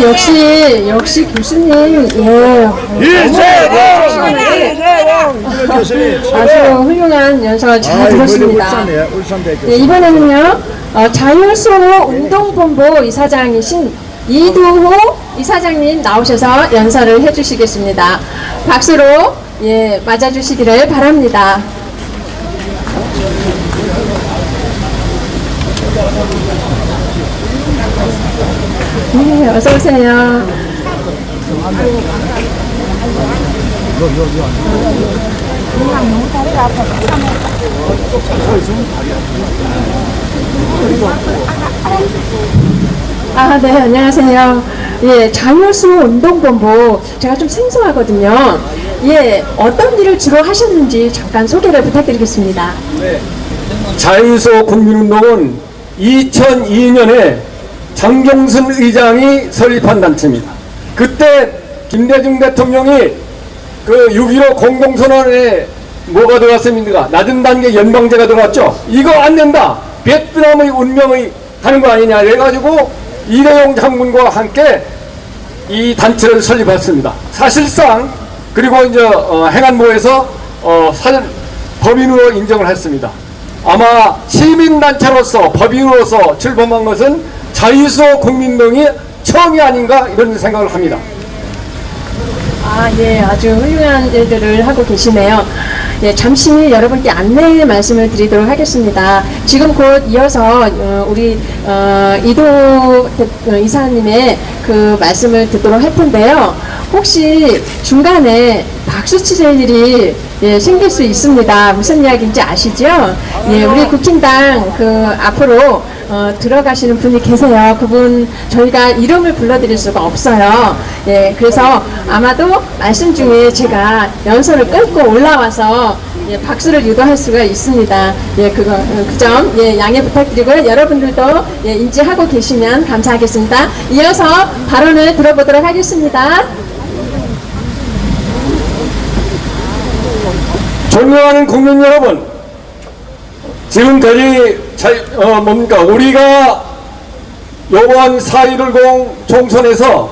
역시 역시 교수님 예 이세봉! 이세봉! 교수님, 아주 훌륭한 연설 잘 아이, 들었습니다. 울산대 네. 이번에는요 어, 자율수호 운동본부 이사장이신 이두호 이사장님 나오셔서 연설을 해주시겠습니다. 박수로 예 맞아주시기를 바랍니다. 네, 어서 오세요. 아, 네, 안녕하세요. 예, 자율수 운동본부 제가 좀 생소하거든요. 예, 어떤 일을 주로 하셨는지 잠깐 소개를 부탁드리겠습니다. 자유소 국민운동은 2002년에 장경순 의장이 설립한 단체입니다. 그때 김대중 대통령이 그 6.15 공동선언에 뭐가 들어갔습니까? 낮은 단계 연방제가 들어갔죠? 이거 안 된다! 베트남의 운명의 가는 거 아니냐 해가지고 이대용 장군과 함께 이 단체를 설립했습니다. 사실상 그리고 이제 어, 행안부에서 어, 사- 법인으로 인정을 했습니다. 아마 시민단체로서 법인으로서 출범한 것은 자유소 국민동이 처음이 아닌가 이런 생각을 합니다. 아, 예, 아주 훌륭한 일들을 하고 계시네요. 예, 잠시 여러분께 안내 말씀을 드리도록 하겠습니다. 지금 곧 이어서 어, 우리 어, 이도 대- 어, 이사님의 그 말씀을 듣도록 할 텐데요. 혹시 중간에 박수 치실 일이 예, 생길 수 있습니다. 무슨 이야기인지 아시죠? 예, 우리 국힘당 그 앞으로 어, 들어가시는 분이 계세요. 그분 저희가 이름을 불러드릴 수가 없어요. 예, 그래서 아마도 말씀 중에 제가 연설을 끊고 올라와서 예, 박수를 유도할 수가 있습니다. 예, 그거 그점 예, 양해 부탁드리고요. 여러분들도 예, 인지하고 계시면 감사하겠습니다. 이어서 발언을 들어보도록 하겠습니다. 존경하는 국민 여러분, 지금까지 자, 어, 뭡니까 우리가 요번 4.110 총선에서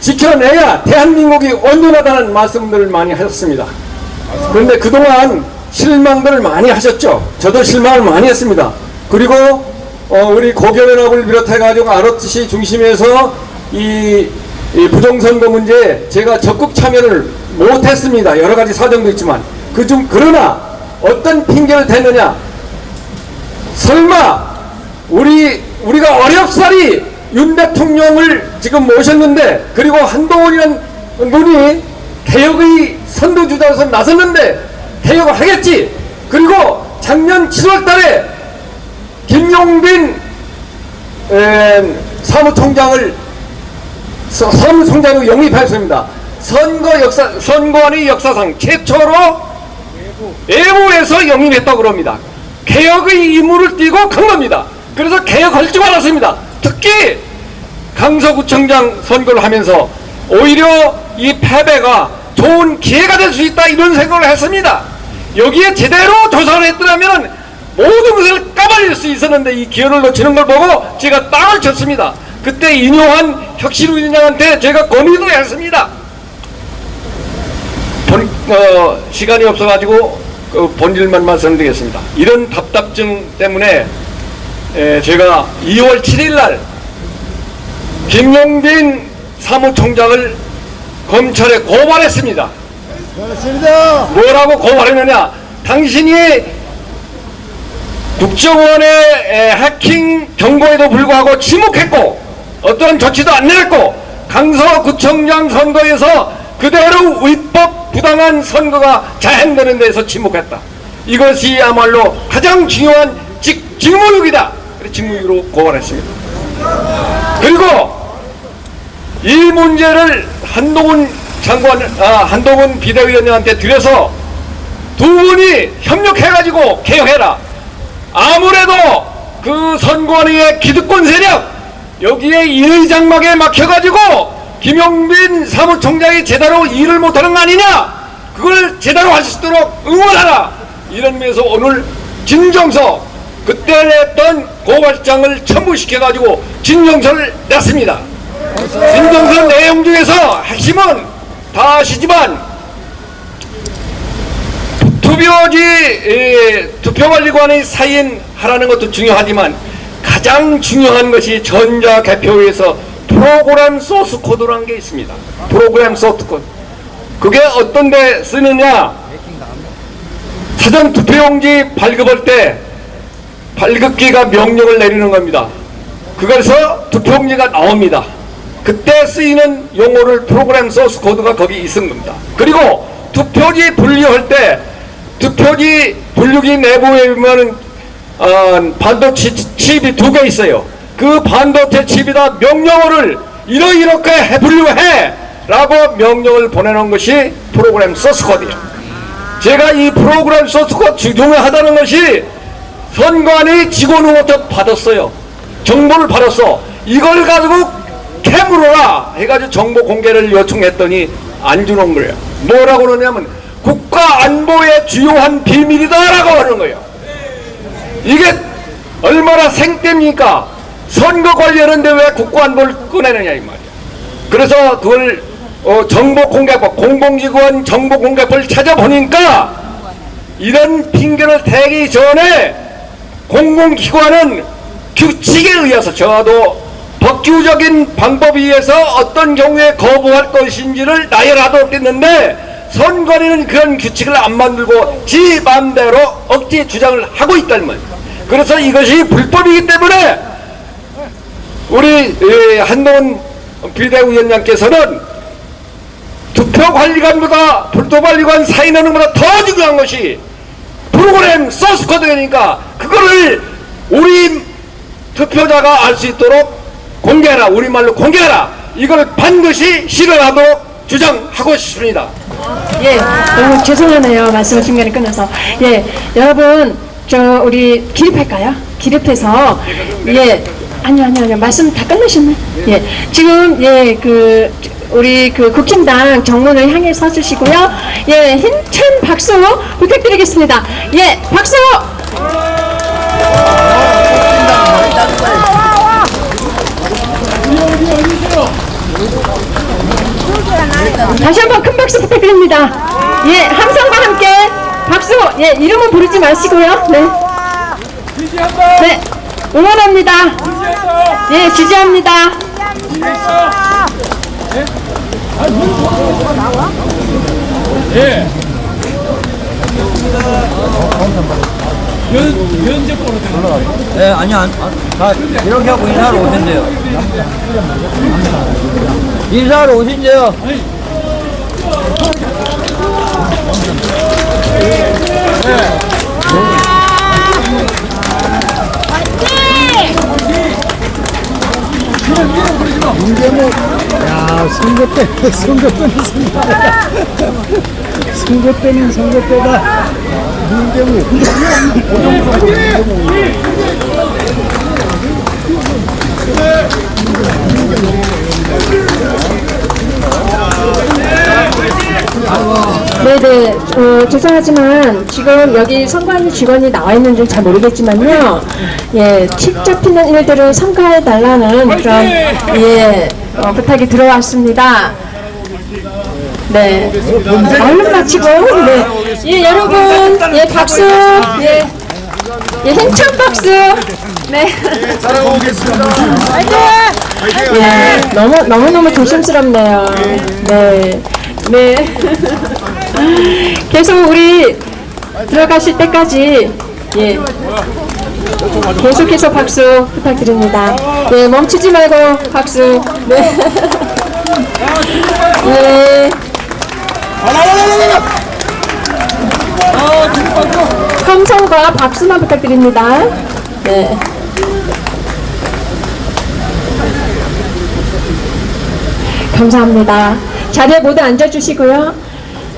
지켜내야 대한민국이 온전하다는 말씀들을 많이 하셨습니다. 그런데 그동안 실망들을 많이 하셨죠. 저도 실망을 많이 했습니다. 그리고 어, 우리 고교연합을 비롯해가지고 아르트시 중심에서 이, 이 부정선거 문제에 제가 적극 참여를 못했습니다. 여러 가지 사정도 있지만 그중 그러나 어떤 핑계를 대느냐 설마 우리 우리가 어렵사리 윤 대통령을 지금 모셨는데 그리고 한동훈이라는 분이 개혁의 선두주자로서 나섰는데 개혁을 하겠지 그리고 작년 7월달에 김용빈 에, 사무총장을 서- 사무총장으로 영입했습니다. 선거 역사 선거원의 역사상 최초로 외부에서 영입했다고 그럽니다. 개혁의 임무를 띠고 간 겁니다. 그래서 개혁할 줄 알았습니다. 특히 강서구청장 선거를 하면서 오히려 이 패배가 좋은 기회가 될 수 있다 이런 생각을 했습니다. 여기에 제대로 조사를 했더라면 모든 것을 까발릴 수 있었는데 이 기회를 놓치는 걸 보고 제가 땅을 쳤습니다. 그때 인용한 혁신위원장한테 제가 건의도 했습니다. 본, 어, 시간이 없어가지고 그 본질만 말씀드리겠습니다. 이런 답답증 때문에 에, 제가 2월 7일 날 김용빈 사무총장을 검찰에 고발했습니다. 고맙습니다. 뭐라고 고발했느냐? 당신이 국정원의 에, 해킹 경고에도 불구하고 침묵했고 어떠한 조치도 안 내렸고 강서구청장 선거에서 그대로 위법 부당한 선거가 자행되는 데서 침묵했다. 이것이야말로 가장 중요한 직, 직무유기다. 직무유기로 고발했습니다. 그리고 이 문제를 한동훈 장관, 아, 한동훈 비대위원장한테 드려서 두 분이 협력해가지고 개혁해라. 아무래도 그 선관위의 기득권 세력 여기에 이의 장막에 막혀가지고 김용빈 사무총장이 제대로 일을 못하는 거 아니냐? 그걸 제대로 할 수 있도록 응원하라. 이런 면에서 오늘 진정서 그때 냈던 고발장을 첨부시켜 가지고 진정서를 냈습니다. 진정선 내용 중에서 핵심은 다 아시지만 투표지 에, 투표관리관의 사인 하라는 것도 중요하지만 가장 중요한 것이 전자개표에서 프로그램 소스 코드라는 게 있습니다. 프로그램 소스 코드. 그게 어떤 데 쓰느냐? 사전 투표용지 발급할 때 발급기가 명령을 내리는 겁니다. 그래서 투표용지가 나옵니다. 그때 쓰이는 용어를 프로그램 소스 코드가 거기 있은 겁니다. 그리고 투표지 분류할 때 투표지 분류기 내부에 보면은 어, 반도체 칩이 두 개 있어요. 그 반도체 칩에다 명령어를 이러이렇게 해, 분류해! 라고 명령을 보내는 것이 프로그램 소스 코드예요. 제가 이 프로그램 소스 코드 중요하다는 것이 선관위 직원으로부터 받았어요. 정보를 받았어. 이걸 가지고 캐물어라 해가지고 정보 공개를 요청했더니 안 주는 거예요. 뭐라고 그러냐면 국가 안보의 주요한 비밀이다라고 하는 거예요. 이게 얼마나 생땜니까? 선거 관리하는데 왜 국가 안보를 꺼내느냐 이 말이야. 그래서 그걸 어, 정보 공개법 공공기관 정보 공개법을 찾아보니까 이런 핑계를 대기 전에 공공기관은 규칙에 의해서 저도 법규적인 방법에 의해서 어떤 경우에 거부할 것인지를 나열하도록 했는데 선관위는 그런 규칙을 안 만들고 지 맘대로 억지 주장을 하고 있다는 말이에요. 그래서 이것이 불법이기 때문에 우리 예, 한동훈 비대위원장께서는 투표관리관보다 불도관리관 사인하는 것보다 더 중요한 것이 프로그램 소스 코드니까 그거를 우리 투표자가 알 수 있도록 공개하라 우리말로 공개하라 이걸 반드시 실현하도록 주장하고 싶습니다. 예, 너무 죄송하네요. 말씀을 중간에 끊어서. 예, 여러분, 저, 우리 기립할까요? 기립해서, 예, 아니요, 아니요, 아니요. 말씀 다 끝나셨네. 예, 지금, 예, 그, 우리 그 국힘당 정문을 향해 서주시고요. 예, 힘찬 박수 부탁드리겠습니다. 예, 박수! 다시 한번 큰 박수 부탁드립니다. 예, 함성과 함께 박수. 예, 이름은 부르지 마시고요. 네. 네, 응원합니다. 예, 지지합니다. 네, 아니, 안, 안, 다 이렇게 하고 인사하러 오신대요. 인사하러 오신대요. 야, 선거 때, 선거 때는 선거 때다. 선거 때는 선거 때다. 문대무. 네네, 어, 죄송하지만 지금 여기 선관위 직원이 나와 있는지 잘 모르겠지만요. 예, 팁 잡히는 일들을 삼가해 달라는 그런 예 어, 부탁이 들어왔습니다. 네, 얼른 마치고 네, 예 여러분. 예 박수. 예, 예 힘찬 박수 네. 잘하고 오겠습니다. 예, 너무 너무 너무 조심스럽네요. 네, 네. 계속 우리 들어가실 때까지 예. 계속해서 박수 부탁드립니다. 예, 멈추지 말고 박수. 네. 네. 함성과 박수만 부탁드립니다. 네. 감사합니다. 자리에 모두 앉아주시고요.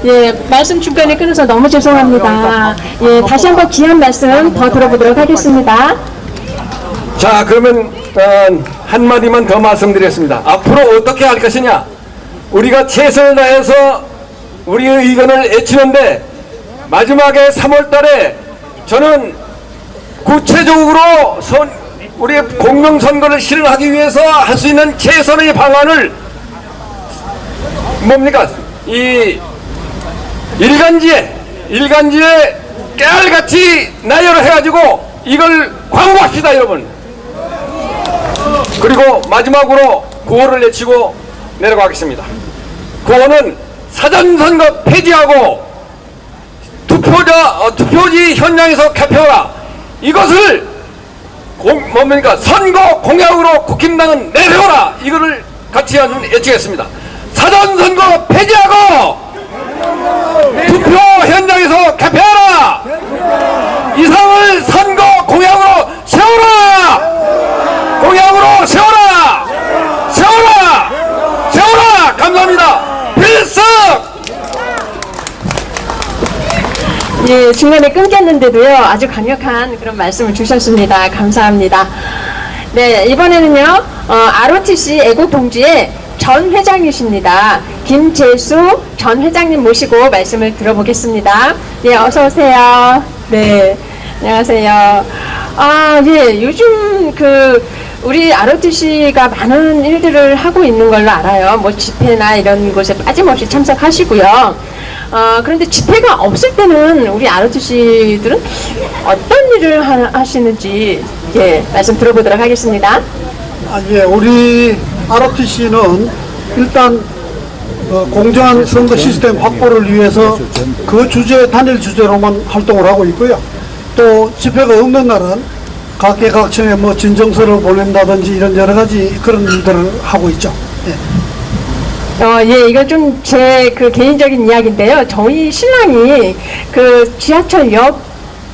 예, 말씀 중간에 끊어서 너무 죄송합니다. 예, 다시 한번 귀한 말씀 더 들어보도록 하겠습니다. 자 그러면 어, 한마디만 더 말씀드리겠습니다 앞으로 어떻게 할 것이냐 우리가 최선을 다해서 우리의 의견을 애치는데 마지막에 3월 달에 저는 구체적으로 선, 우리 공명선거를 실현하기 위해서 할 수 있는 최선의 방안을 뭡니까? 이 일간지에 일간지에 깨알같이 나열을 해가지고 이걸 광고합시다 여러분 그리고 마지막으로 구호를 내치고 내려가겠습니다 구호는 사전선거 폐지하고 투표자 어, 투표지 현장에서 개표라 이것을 공, 뭡니까? 선거 공약으로 국힘당은 내세워라! 이거를 같이 한번 외치겠습니다. 사전 선거 폐지하고 투표 현장에서 개표하라 이상을 선거 공약으로 세워라 공약으로 세워라 세워라 세워라 감사합니다 필승 예, 중간에 끊겼는데도요, 아주 강력한 그런 말씀을 주셨습니다. 감사합니다. 네, 이번에는요, 어, ROTC 애국동지의 전 회장이십니다. 김재수 전 회장님 모시고 말씀을 들어보겠습니다. 예, 어서오세요. 네, 안녕하세요. 아, 예, 요즘 그, 우리 ROTC가 많은 일들을 하고 있는 걸로 알아요. 뭐 집회나 이런 곳에 빠짐없이 참석하시고요. 어, 그런데 집회가 없을 때는 우리 ROTC들은 어떤 일을 하, 하시는지 예, 말씀 들어보도록 하겠습니다. 아, 예, 우리 ROTC는 일단 어, 공정한 선거 시스템 확보를 위해서 그 주제 단일 주제로만 활동을 하고 있고요. 또 집회가 없는 날은 각계각층에 뭐 진정서를 보낸다든지 이런 여러 가지 그런 일들을 하고 있죠. 예. 어, 예, 이건 좀제 그 개인적인 이야기인데요. 저희 신랑이 그 지하철역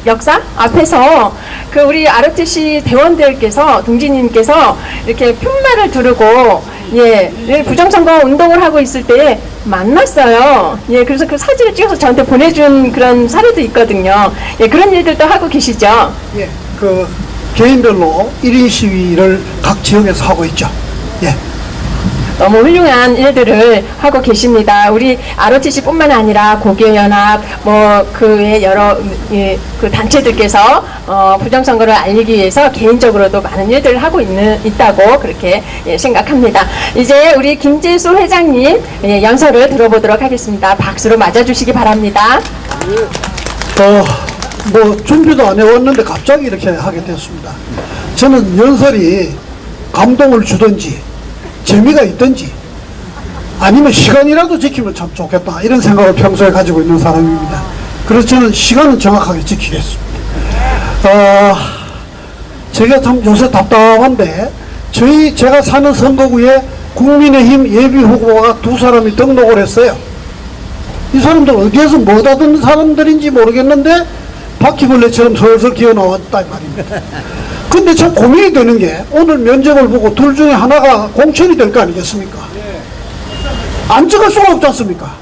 역사 앞에서 그 우리 ROTC 대원들께서 동지님께서 이렇게 푯말을 두르고 예, 예, 부정선거 운동을 하고 있을 때 만났어요. 예, 그래서 그 사진을 찍어서 저한테 보내준 그런 사례도 있거든요. 예, 그런 일들도 하고 계시죠. 예. 그 개인별로 1인 시위를 각 지역에서 하고 있죠. 예. 너무 훌륭한 일들을 하고 계십니다. 우리 ROTC뿐만 아니라 고교연합 뭐 그 외 여러 예, 그 단체들께서 어, 부정선거를 알리기 위해서 개인적으로도 많은 일들을 하고 있는 있다고 그렇게 예, 생각합니다. 이제 우리 김재수 회장님 예, 연설을 들어보도록 하겠습니다. 박수로 맞아주시기 바랍니다. 어, 뭐 준비도 안 해왔는데 갑자기 이렇게 하게 됐습니다. 저는 연설이 감동을 주든지 재미가 있든지 아니면 시간이라도 지키면 참 좋겠다 이런 생각을 평소에 가지고 있는 사람입니다. 그래서 저는 시간은 정확하게 지키겠습니다. 어, 제가 참 요새 답답한데 저희 제가 사는 선거구에 국민의힘 예비 후보가 두 사람이 등록을 했어요. 이 사람들 어디에서 뭐 하던 사람들인지 모르겠는데 바퀴벌레처럼 설설 기어 나왔다 이 말입니다. 근데 참 고민이 되는 게 오늘 면접을 보고 둘 중에 하나가 공천이 될 거 아니겠습니까? 안 찍을 수가 없지 않습니까?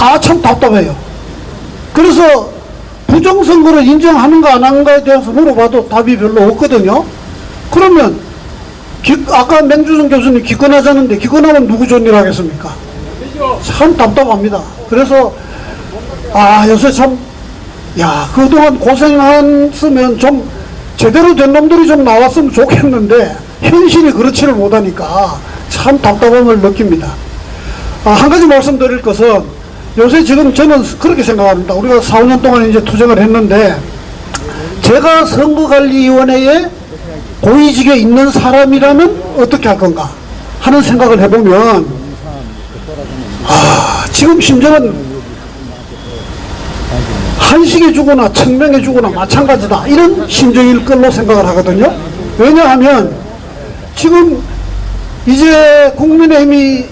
아 참 답답해요. 그래서 부정선거를 인정하는가 안 하는가에 대해서 물어봐도 답이 별로 없거든요. 그러면 기- 아까 맹주성 교수님 기권하자는데 기권하면 누구 좋은 일 하겠습니까? 참 답답합니다. 그래서 아 요새 참 야 그동안 고생했으면 좀 제대로 된 놈들이 좀 나왔으면 좋겠는데 현실이 그렇지를 못하니까 참 답답함을 느낍니다. 아, 한 가지 말씀드릴 것은 요새 지금 저는 그렇게 생각합니다. 우리가 4, 5년 동안 이제 투쟁을 했는데 제가 선거관리위원회에 고위직에 있는 사람이라면 어떻게 할 건가 하는 생각을 해보면 아, 지금 심정은 한식에 주거나 청명에 주거나 마찬가지다 이런 심정일 걸로 생각을 하거든요 왜냐하면 지금 이제 국민의힘이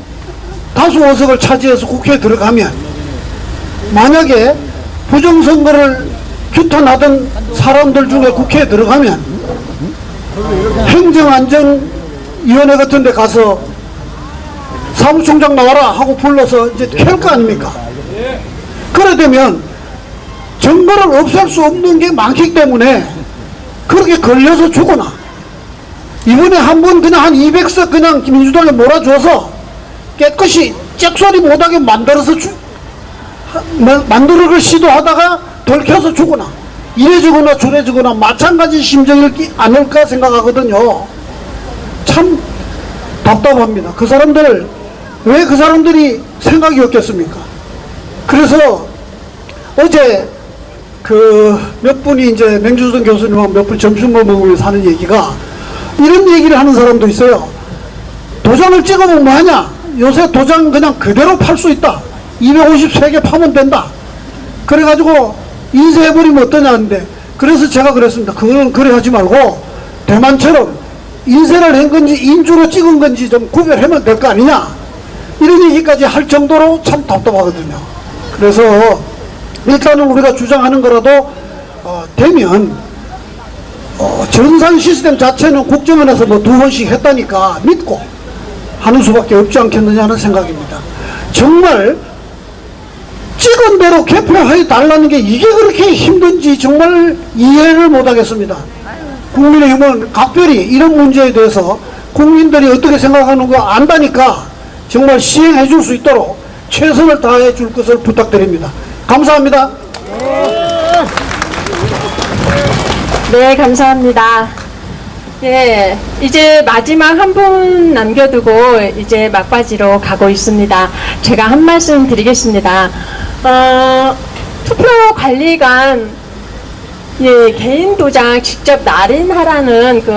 다수 의석을 차지해서 국회에 들어가면 만약에 부정선거를 규탄하던 사람들 중에 국회에 들어가면 행정안전위원회 같은 데 가서 사무총장 나와라 하고 불러서 이제 캘 거 아닙니까? 그래 되면 정보를 없앨 수 없는 게 많기 때문에 그렇게 걸려서 죽거나 이번에 한 번 그냥 한 200석 그냥 민주당에 몰아줘서 깨끗이 잭소리 못하게 만들어서 주, 만들어를 시도하다가 덜켜서 죽거나 이래주거나 저래주거나 마찬가지 심정이 아닐까 생각하거든요. 참 답답합니다. 그 사람들 왜 그 사람들이 생각이 없겠습니까? 그래서 어제 그 몇 분이 이제 맹주선 교수님하고 몇 분 점심을 먹으면서 하는 얘기가 이런 얘기를 하는 사람도 있어요. 도장을 찍어보면 뭐하냐? 요새 도장 그냥 그대로 팔 수 있다. 253개 파면 된다. 그래가지고 인쇄해버리면 어떠냐는데 그래서 제가 그랬습니다. 그거는 그래 하지 말고 대만처럼 인쇄를 한 건지 인주로 찍은 건지 좀 구별하면 될 거 아니냐 이런 얘기까지 할 정도로 참 답답하거든요. 그래서 일단은 우리가 주장하는 거라도 어, 되면 어, 전산 시스템 자체는 국정원에서 뭐 두 번씩 했다니까 믿고 하는 수밖에 없지 않겠느냐 하는 생각입니다. 정말 찍은 대로 개표해 달라는 게 이게 그렇게 힘든지 정말 이해를 못 하겠습니다. 국민의 힘은 각별히 이런 문제에 대해서 국민들이 어떻게 생각하는 거 안다니까 정말 시행해 줄 수 있도록 최선을 다해 줄 것을 부탁드립니다. 감사합니다. 네, 감사합니다. 예, 이제 마지막 한 분 남겨두고 이제 막바지로 가고 있습니다. 제가 한 말씀 드리겠습니다. 어, 투표 관리관 예, 개인 도장 직접 날인하라는 그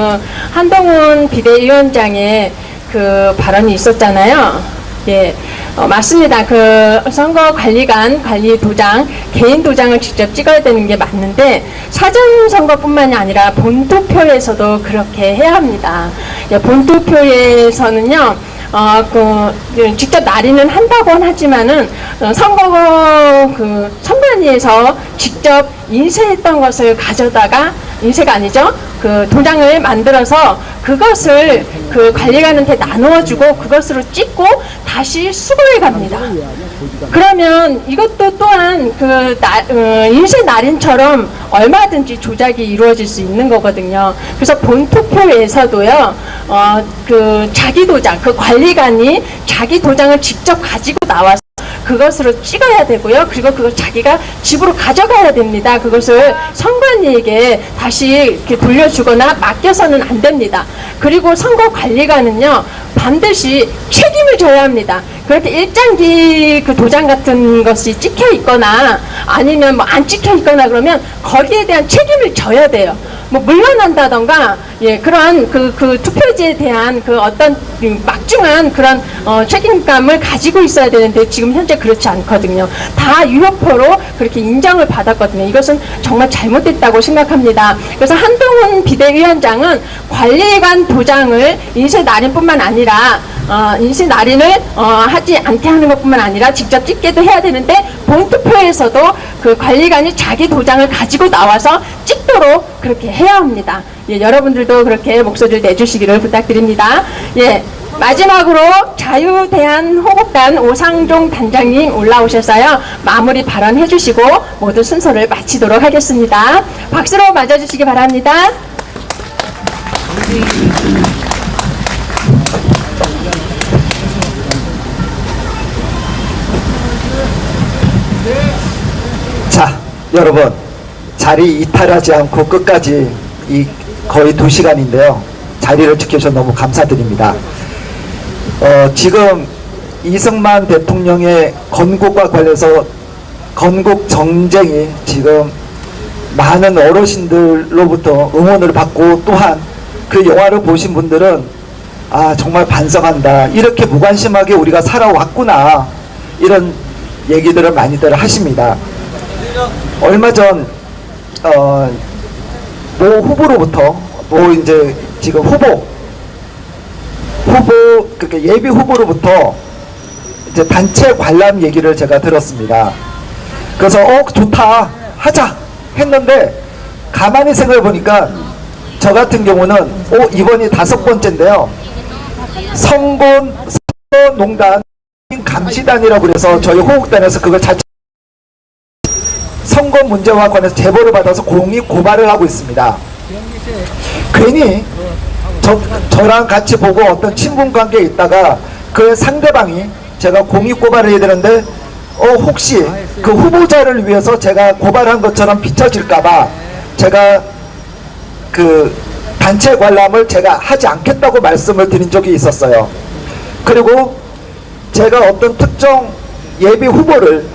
한동훈 비대위원장의 그 발언이 있었잖아요. 예, 어, 맞습니다. 그 선거 관리관 관리 도장, 개인 도장을 직접 찍어야 되는 게 맞는데 사전 선거뿐만이 아니라 본투표에서도 그렇게 해야 합니다. 예, 본투표에서는요. 어, 그, 직접 날인은 한다고는 하지만은, 어, 선거, 그, 선관위에서 직접 인쇄했던 것을 가져다가, 인쇄가 아니죠? 그 도장을 만들어서 그것을 그 관리관한테 나누어주고 그것으로 찍고 다시 수거해 갑니다. 그러면 이것도 또한 그 나- 어, 인쇄 날인처럼 얼마든지 조작이 이루어질 수 있는 거거든요. 그래서 본 투표에서도요, 어, 그 자기 도장, 그 관리관이 자기 도장을 직접 가지고 나와서 그것으로 찍어야 되고요. 그리고 그걸 자기가 집으로 가져가야 됩니다. 그것을 선관위에게 다시 이렇게 돌려주거나 맡겨서는 안 됩니다. 그리고 선거 관리관은요, 반드시 책임을 져야 합니다. 그렇게 일장기 그 도장 같은 것이 찍혀 있거나 아니면 뭐 안 찍혀 있거나 그러면 거기에 대한 책임을 져야 돼요. 뭐 물러난다던가 예 그런 그 그 투표지에 대한 그 어떤 그 막중한 그런 어, 책임감을 가지고 있어야 되는데 지금 현재 그렇지 않거든요. 다 유효표로 그렇게 인정을 받았거든요. 이것은 정말 잘못됐다고 생각합니다. 그래서 한동훈 비대위원장은 관리관 도장을 인쇄 날인뿐만 아니라 어, 인쇄 날인을 어, 하지 않게 하는 것뿐만 아니라 직접 찍게도 해야 되는데 본투표에서도 그 관리관이 자기 도장을 가지고 나와서 찍도록 그렇게 해야 합니다. 예, 여러분들도 그렇게 목소리를 내주시기를 부탁드립니다. 예, 마지막으로 자유대한호국단 오상종 단장님 올라오셔서요 마무리 발언해 주시고 모두 순서를 마치도록 하겠습니다. 박수로 맞아주시기 바랍니다. 자, 여러분 자리 이탈하지 않고 끝까지 이 거의 두 시간인데요. 자리를 지켜주셔서 너무 감사드립니다. 어, 지금 이승만 대통령의 건국과 관련해서 건국 정쟁이 지금 많은 어르신들로부터 응원을 받고 또한 그 영화를 보신 분들은 아 정말 반성한다 이렇게 무관심하게 우리가 살아왔구나 이런 얘기들을 많이들 하십니다. 얼마 전, 어, 모 후보로부터, 모 이제 지금 후보, 후보, 그러니까 예비 후보로부터 이제 단체 관람 얘기를 제가 들었습니다. 그래서, 어, 좋다, 하자 했는데, 가만히 생각해 보니까, 저 같은 경우는, 어, 이번이 다섯 번째인데요. 성곤, 선거농단 감시단이라고 그래서 저희 호국단에서 그걸 자체 선거 문제와 관해서 제보를 받아서 공익 고발을 하고 있습니다. 괜히 저, 저랑 같이 보고 어떤 친분 관계에 있다가 그 상대방이 제가 공익 고발을 해야 되는데 어 혹시 그 후보자를 위해서 제가 고발한 것처럼 비춰질까봐 제가 그 단체 관람을 제가 하지 않겠다고 말씀을 드린 적이 있었어요. 그리고 제가 어떤 특정 예비 후보를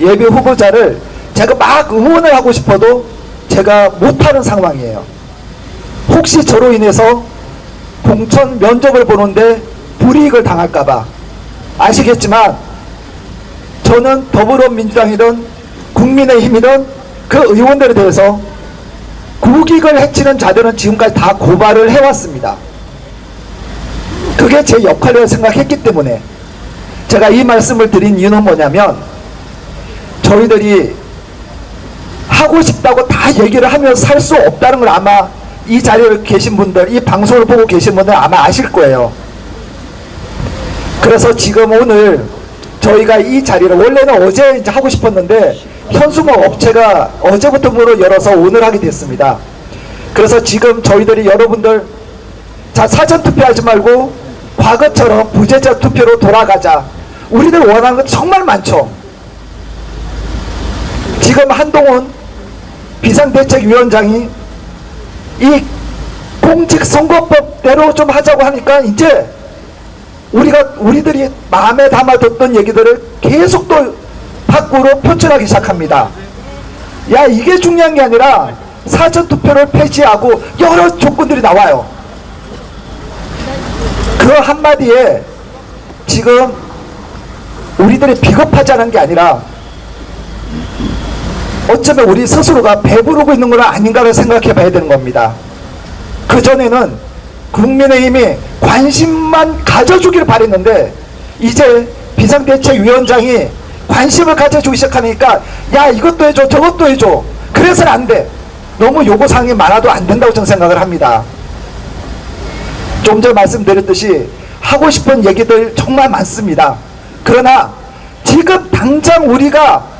예비 후보자를 제가 막 응원을 하고 싶어도 제가 못하는 상황이에요. 혹시 저로 인해서 공천 면접을 보는데 불이익을 당할까봐 아시겠지만 저는 더불어민주당이든 국민의힘이든 그 의원들에 대해서 국익을 해치는 자들은 지금까지 다 고발을 해왔습니다. 그게 제 역할이라고 생각했기 때문에 제가 이 말씀을 드린 이유는 뭐냐면 저희들이 하고 싶다고 다 얘기를 하면서 살수 없다는 걸 아마 이 자리에 계신 분들, 이 방송을 보고 계신 분들 아마 아실 거예요. 그래서 지금 오늘 저희가 이 자리를 원래는 어제 이제 하고 싶었는데 현수막 업체가 어제부터 문을 열어서 오늘 하게 됐습니다. 그래서 지금 저희들이 여러분들 자 사전 투표하지 말고 과거처럼 부재자 투표로 돌아가자. 우리들 원하는 건 정말 많죠. 지금 한동훈 비상대책위원장이 이 공직선거법대로 좀 하자고 하니까 이제 우리가 우리들이 마음에 담아뒀던 얘기들을 계속 또 밖으로 표출하기 시작합니다. 야 이게 중요한 게 아니라 사전 투표를 폐지하고 여러 조건들이 나와요. 그 한마디에 지금 우리들이 비겁하지 게 아니라 어쩌면 우리 스스로가 배부르고 있는 건 아닌가를 생각해 봐야 되는 겁니다. 그전에는 국민의힘이 관심만 가져주기를 바랬는데 이제 비상대책위원장이 관심을 가져주기 시작하니까 야 이것도 해줘 저것도 해줘. 그래서는 안 돼. 너무 요구사항이 많아도 안 된다고 저는 생각을 합니다. 좀 전에 말씀드렸듯이 하고 싶은 얘기들 정말 많습니다. 그러나 지금 당장 우리가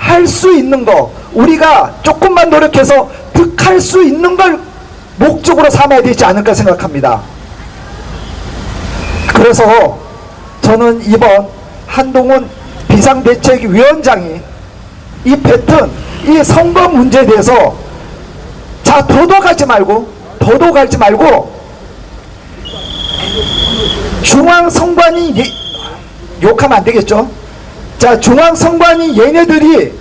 할 수 있는 거 우리가 조금만 노력해서 득할 수 있는 걸 목적으로 삼아야 되지 않을까 생각합니다. 그래서 저는 이번 한동훈 비상대책위원장이 이 뱉은 이 선거 문제에 대해서 자 도덕하지 말고 도덕하지 말고 중앙선관위 예, 욕하면 안 되겠죠? 자 중앙선관위 얘네들이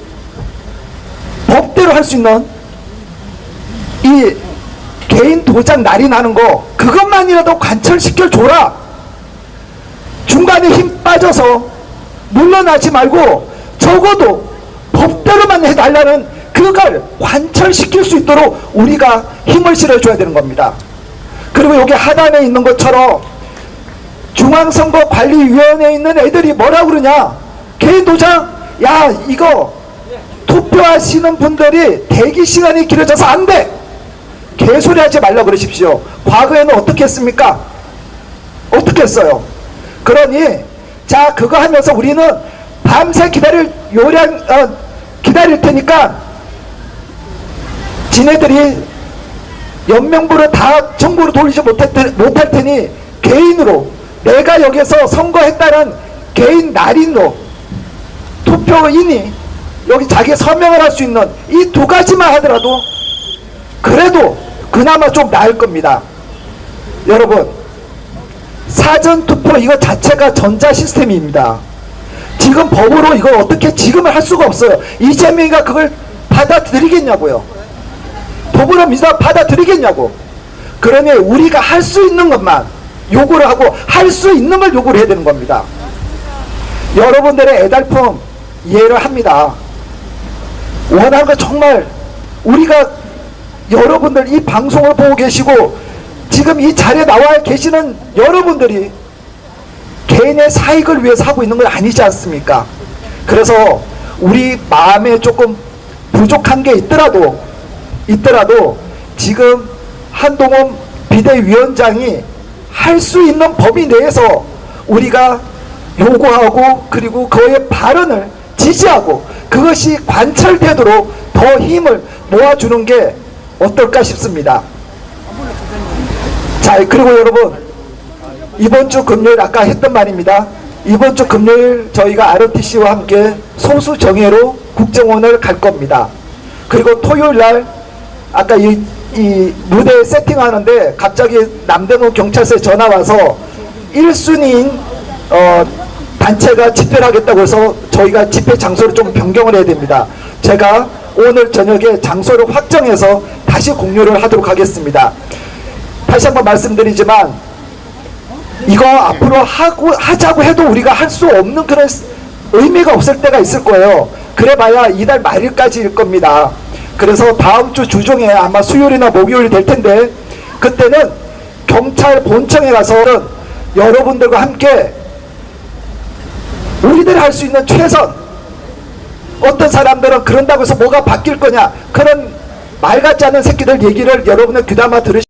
법대로 할 수 있는 이 개인 도장 날이 나는 거 그것만이라도 관철시켜 줘라. 중간에 힘 빠져서 물러나지 말고 적어도 법대로만 해달라는 그걸 관철시킬 수 있도록 우리가 힘을 실어줘야 되는 겁니다. 그리고 여기 하단에 있는 것처럼 중앙선거관리위원회에 있는 애들이 뭐라 그러냐 개인 도장 야 이거 투표하시는 분들이 대기 시간이 길어져서 안 돼 개소리 하지 말라 그러십시오. 과거에는 어떻게 했습니까? 어떻게 했어요? 그러니 자 그거 하면서 우리는 밤새 기다릴 요량 어, 기다릴 테니까 지네들이 연명부를 다 정보를 돌리지 못할, 테, 못할 테니 개인으로 내가 여기서 선거했다는 개인 날인으로 투표인이 여기 자기 서명을 할 수 있는 이 두 가지만 하더라도 그래도 그나마 좀 나을 겁니다. 여러분 사전 투표 이거 자체가 전자 시스템입니다. 지금 법으로 이걸 어떻게 지금은 할 수가 없어요. 이재명이가 그걸 받아들이겠냐고요. 법으로 민주당 받아들이겠냐고. 그러니 우리가 할 수 있는 것만 요구를 하고 할 수 있는 걸 요구를 해야 되는 겁니다. 여러분들의 애달품 이해를 합니다. 원하는 거 정말 우리가 여러분들 이 방송을 보고 계시고 지금 이 자리에 나와 계시는 여러분들이 개인의 사익을 위해서 하고 있는 건 아니지 않습니까? 그래서 우리 마음에 조금 부족한 게 있더라도 있더라도 지금 한동훈 비대위원장이 할 수 있는 범위 내에서 우리가 요구하고 그리고 그의 발언을 지지하고 그것이 관철되도록 더 힘을 모아주는 게 어떨까 싶습니다. 자, 그리고 여러분, 이번 주 금요일 아까 했던 말입니다. 이번 주 금요일 저희가 ROTC와 함께 소수 정예로 국정원을 갈 겁니다. 그리고 토요일 날 아까 이, 이 무대 세팅하는데 갑자기 남대문 경찰서에 전화 와서 1순위인 어, 단체가 집회를 하겠다고 해서 저희가 집회 장소를 좀 변경을 해야 됩니다. 제가 오늘 저녁에 장소를 확정해서 다시 공유를 하도록 하겠습니다. 다시 한번 말씀드리지만 이거 앞으로 하고 하자고 해도 우리가 할 수 없는 그런 의미가 없을 때가 있을 거예요. 그래봐야 이달 말일까지일 겁니다. 그래서 다음 주 주중에 아마 수요일이나 목요일 될 텐데 그때는 경찰 본청에 가서 여러분들과 함께 우리들이 할 수 있는 최선. 어떤 사람들은 그런다고 해서 뭐가 바뀔 거냐. 그런 말 같지 않은 새끼들 얘기를 여러분들 귀담아 들으시